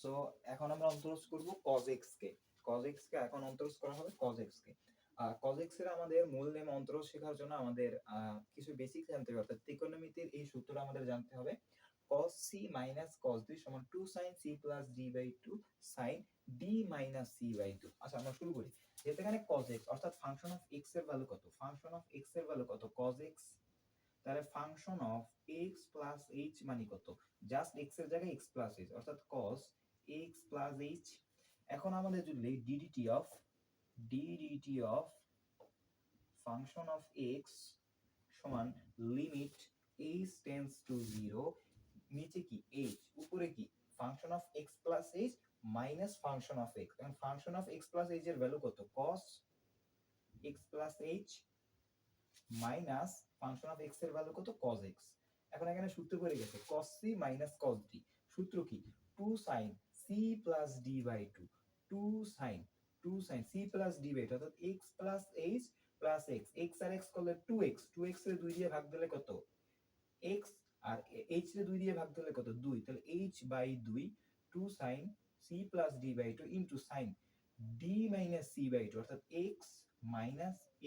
So এখন আমরা অন্তরজ করব cos x কে। cos x কে এখন অন্তরজ করা হবে cos x কে। cos x এর আমাদের মূল নেম অন্তরজ শেখার জন্য আমাদের কিছু বেসিক জানতে হবে, অর্থাৎ ত্রিকোণমিতির এই সূত্রটা আমাদের জানতে হবে। cos c minus cos d সমান 2 sin c plus d by 2 sin d minus c by 2 আচ্ছা আমরা শুরু করি। যেহেতু এখানে cos x, অর্থাৎ ফাংশন অফ x এর ভ্যালু কত? ফাংশন অফ x এর ভ্যালু কত? cos x তাহলে function of x plus h মানে কত? জাস্ট x এর জায়গায় x প্লাস h, অর্থাৎ cos x প্লাস h এখন আমাদের যদি ddt of ddt of function of x সমান লিমিট h টেন্ডস টু 0 নিচে কি h, উপরে কি? Function of x plus h minus function of x এখন function of x plus h এর ভ্যালু কত? cos x plus h minus function of x এর value কত? cos x এখন এখানে সূত্র পড়ে গেছে। cos c cos d সূত্র কি? 2 sin c d by 2 2 sin 2 sin, c d by 2 অর্থাৎ x h plus x x আর x করলে 2x 2x এর 2 দিয়ে ভাগ দিলে কত? x আর h এর 2 দিয়ে ভাগ দিলে কত? 2 তাহলে h by 2 2 sin c d by 2 into sin d c by 2 অর্থাৎ x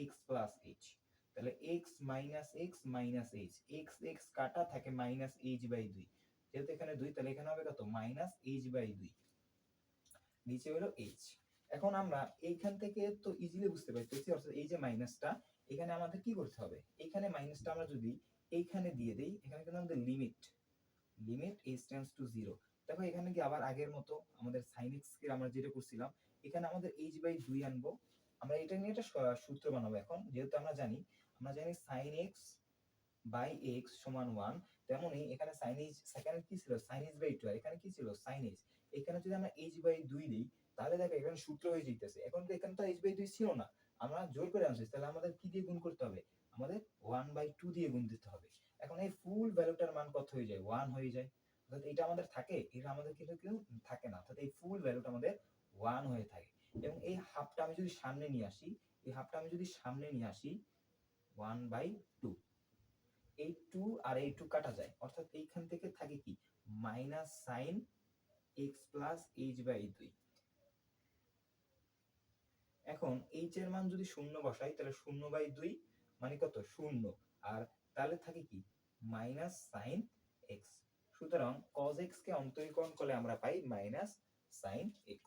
x h তাহলে x minus x minus h, x x কাটা থাকে মাইনাস h বাই 2 যেহেতু এখানে 2 তাহলে এখানে হবে কত? মাইনাস h বাই 2 নিচে হলো h এখন আমরা এইখান থেকে তো ইজিলি বুঝতে পারতেছি, অর্থাৎ এই যে মাইনাসটা এখানে আমাদের কি করতে হবে? এখানে মাইনাসটা আমরা যদি এইখানে দিয়ে দেই, এখানে কিন্তু আমাদের limit limit h tends to 0 দেখো এখানে কি আবার আগের মতো আমাদের sin x কে আমরা যেটা করছিলাম, এখানে আমাদের h বাই 2 আনব। আমরা এটা নিয়ে একটা সূত্র বানাবো এখন। যেহেতু আমরা জানি আমরা জানি sin x বাই x সমান 1 তেমনি এখানে sin h, সেখানে কি ছিল? sin h বাই 2 আর এখানে কি ছিল? sin h এখানে যদি আমরা h বাই 2 দিই, তাহলে দেখো এখানে সূত্র হয়ে যাইতেছে। এখন তো এখানে তো h বাই 2 ছিল না। আমরা জোর করে আনছি, তাহলে আমাদের কি দিয়ে গুণ করতে হবে? আমাদের 1 বাই 2 দিয়ে গুণ দিতে হবে। এখন এই ফুল ভ্যালুটার মান কত হয়ে যায়? 1 হয়ে যায়। অর্থাৎ এটা আমাদের থাকে, এটা আমাদের কিন্তু কেউ থাকে না। অর্থাৎ এই ফুল ভ্যালুটা আমাদের 1 হয়ে থাকে। আমি যদি সামনে নিয়ে আসি, এই হাফটা আমি যদি সামনে নিয়ে আসি 1 বাই 2 এই 2 আর এই 2 কাটা যায়। অর্থাৎ এইখান থেকে থাকে কি? Minus sine x plus h by 2 এখন h এর মান যদি শূন্য বসাই, তাহলে শূন্য বাই 2 মানে কত? শূন্য। আর তাহলে থাকে কি? মাইনাস সাইন x সুতরাং cos x কে অন্তরীকরণ করলে আমরা পাই মাইনাস সাইন x